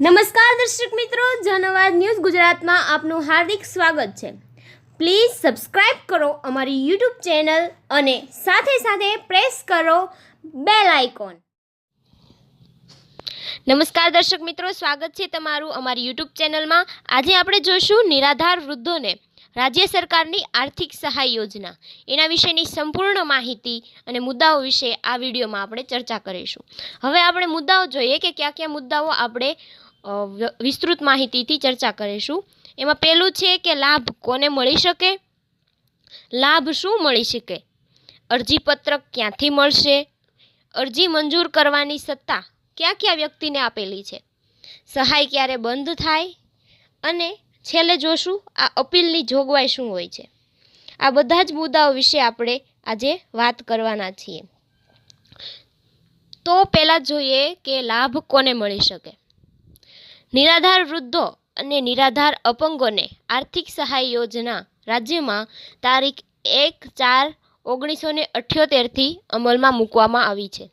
નમસ્કાર દર્શક મિત્રો, જનવાદ ન્યૂઝ ગુજરાતમાં આપનું હાર્દિક સ્વાગત છે. પ્લીઝ સબસ્ક્રાઇબ કરો અમારી યુટ્યુબ ચેનલ અને સાથે સાથે પ્રેસ કરો બેલ આઇકોન નમસ્કાર દર્શક મિત્રો, સ્વાગત છે તમારું અમારી યુટ્યુબ ચેનલમાં આજે આપણે જોઈશું નિરાધાર વૃદ્ધોને રાજ્ય સરકારની આર્થિક સહાય યોજના. એના વિશેની સંપૂર્ણ માહિતી અને મુદ્દાઓ વિશે આ વિડીયોમાં આપણે ચર્ચા કરીશું. હવે આપણે મુદ્દાઓ જોઈએ કે કયા કયા મુદ્દાઓ આપણે વિસ્તૃત માહિતીથી ચર્ચા કરીશું. એમાં પહેલું છે કે લાભ કોને મળી શકે? લાભ શું મળી શકે? અરજીપત્રક ક્યાંથી મળશે? અરજી મંજૂર કરવાની સત્તા કયા કયા વ્યક્તિને આપેલી છે? સહાય ક્યારે બંધ થાય? અને છેલ્લે જોશું આ અપીલની જોગવાઈ શું હોય છે? આ બધા જ મુદ્દાઓ વિશે આપણે આજે વાત કરવાના છીએ. તો પહેલાં જોઈએ કે લાભ કોને મળી શકે? નિરાધાર વૃદ્ધો અને નિરાધાર અપંગોને આર્થિક સહાય યોજના રાજ્યમાં તારીખ એક ચાર ઓગણીસો ને અઠ્યોતેરથી અમલમાં મૂકવામાં આવી છે.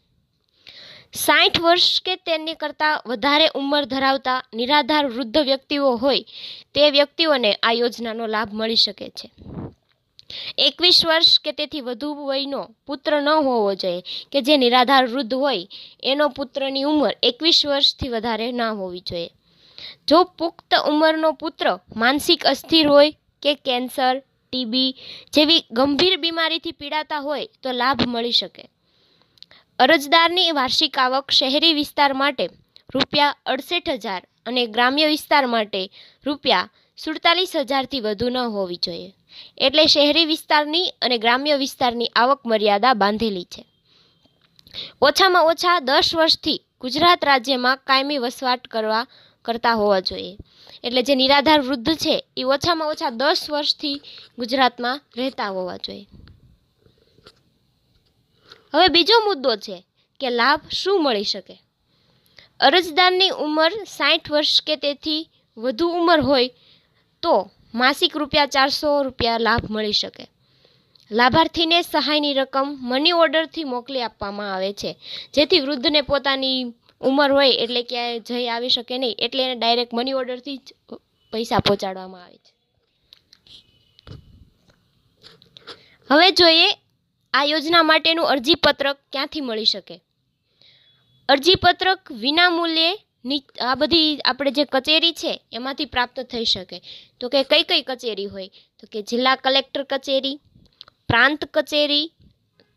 સાઠ વર્ષ કે તેની કરતાં વધારે ઉંમર ધરાવતા નિરાધાર વૃદ્ધ વ્યક્તિઓ હોય તે વ્યક્તિઓને આ યોજનાનો લાભ મળી શકે છે. એકવીસ વર્ષ કે તેથી વધુ વયનો પુત્ર ન હોવો જોઈએ કે જે નિરાધાર વૃદ્ધ હોય એનો પુત્રની ઉંમર એકવીસ વર્ષથી વધારે ન હોવી જોઈએ. જો પુખ્ત ઉંમરનો પુત્ર માનસિક અસ્થિર હોય કે કેન્સર, ટીબી જેવી ગંભીર બીમારીથી પીડાતા હોય તો લાભ મળી શકે. અરજદારની વાર્ષિક આવક શહેરી વિસ્તાર માટે રૂપિયા અડસઠ હજાર અને ગ્રામ્ય વિસ્તાર માટે રૂપિયા સુડતાલીસ હજારથી વધુ ન હોવી જોઈએ. એટલે શહેરી વિસ્તારની અને ગ્રામ્ય વિસ્તારની આવક મર્યાદા બાંધેલી છે. ઓછામાં ઓછા દસ વર્ષથી ગુજરાત રાજ્યમાં કાયમી વસવાટ કરવા કરતા હોવા જોઈએ. એટલે જે નિરાધાર વૃદ્ધ છે, એ ઓછામાં ઓછા દસ વર્ષથી ગુજરાતમાં રહેતા હોવા જોઈએ. હવે બીજો મુદ્દો છે કે લાભ શું મળી શકે? અરજદારની ઉંમર સાઠ વર્ષ કે તેથી વધુ ઉંમર હોય તો માસિક રૂપિયા ચારસો રૂપિયા લાભ મળી શકે. લાભાર્થીને સહાયની રકમ મની ઓર્ડરથી મોકલી આપવામાં આવે છે. જેથી વૃદ્ધને પોતાની ઉંમર હોય એટલે ક્યાંય જઈ આવી શકે નહીં, એટલે એને ડાયરેક્ટ મની ઓર્ડરથી જ પૈસા પહોંચાડવામાં આવે છે. હવે જોઈએ આ યોજના માટેનું અરજીપત્રક ક્યાંથી મળી શકે. અરજીપત્રક વિનામૂલ્યે ની- આ બધી આપણે જે કચેરી છે એમાંથી પ્રાપ્ત થઈ શકે. તો કે કઈ કઈ કચેરી હોય? તો કે જિલ્લા કલેક્ટર કચેરી, પ્રાંત કચેરી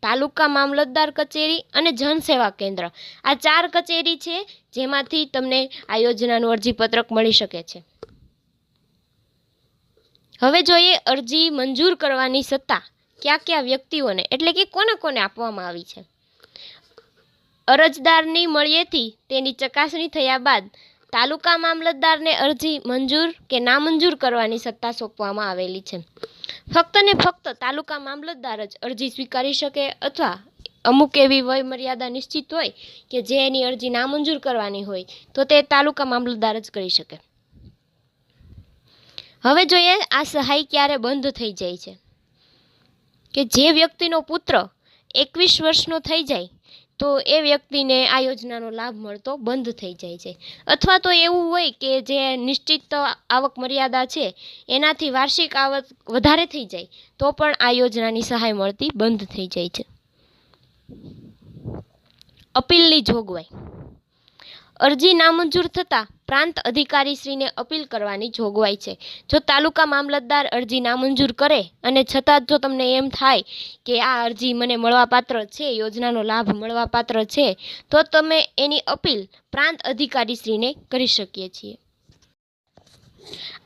તાલુકા મામલતદાર કચેરી અને જનસેવા કેન્દ્ર. આ ચાર કચેરી છે, જેમાંથી તમને આ યોજનાનું અરજીપત્રક મળી શકે છે. હવે જોઈએ અરજી મંજૂર કરવાની સત્તા કયા કયા વ્યક્તિઓને, એટલે કે કોને કોને આપવામાં આવી છે. અરજદારની મળીએથી તેની ચકાસણી થયા બાદ તાલુકા મામલતદારને અરજી મંજૂર કે નામંજૂર કરવાની સત્તા સોંપવામાં આવેલી છે. ફક્ત ને ફક્ત તાલુકા મામલતદાર જ અરજી સ્વીકારી શકે અથવા અમુક એવી વય મર્યાદા નિશ્ચિત હોય કે જે એની અરજી નામંજૂર કરવાની હોય, તો તે તાલુકા મામલતદાર જ કરી શકે. હવે જોઈએ આ સહાય ક્યારે બંધ થઈ જાય છે. કે જે વ્યક્તિનો પુત્ર એકવીસ વર્ષનો થઈ જાય તો એ વ્યક્તિને આ યોજનાનો લાભ મળતો બંધ થઈ જાય છે. અથવા તો એવું હોય કે જે નિશ્ચિત આવક મર્યાદા છે, એનાથી વાર્ષિક આવક વધારે થઈ જાય, તો પણ આ યોજનાની સહાય મળતી બંધ થઈ જાય છે. અપીલની જોગવાઈ. અરજી નામંજૂર થતાં પ્રાંત અધિકારીશ્રીને અપીલ કરવાની જોગવાઈ છે. જો તાલુકા મામલતદાર અરજી નામંજૂર કરે અને છતાં જો તમને એમ થાય કે આ અરજી મને મળવાપાત્ર છે, યોજનાનો લાભ મળવાપાત્ર છે, તો તમે એની અપીલ પ્રાંત અધિકારીશ્રીને કરી શકીએ છીએ.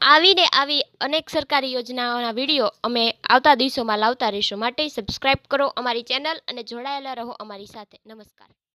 આવીને આવી અનેક સરકારી યોજનાઓના વીડિયો અમે આવતા દિવસોમાં લાવતા રહીશું. માટે સબસ્ક્રાઈબ કરો અમારી ચેનલ અને જોડાયેલા રહો અમારી સાથે. નમસ્કાર.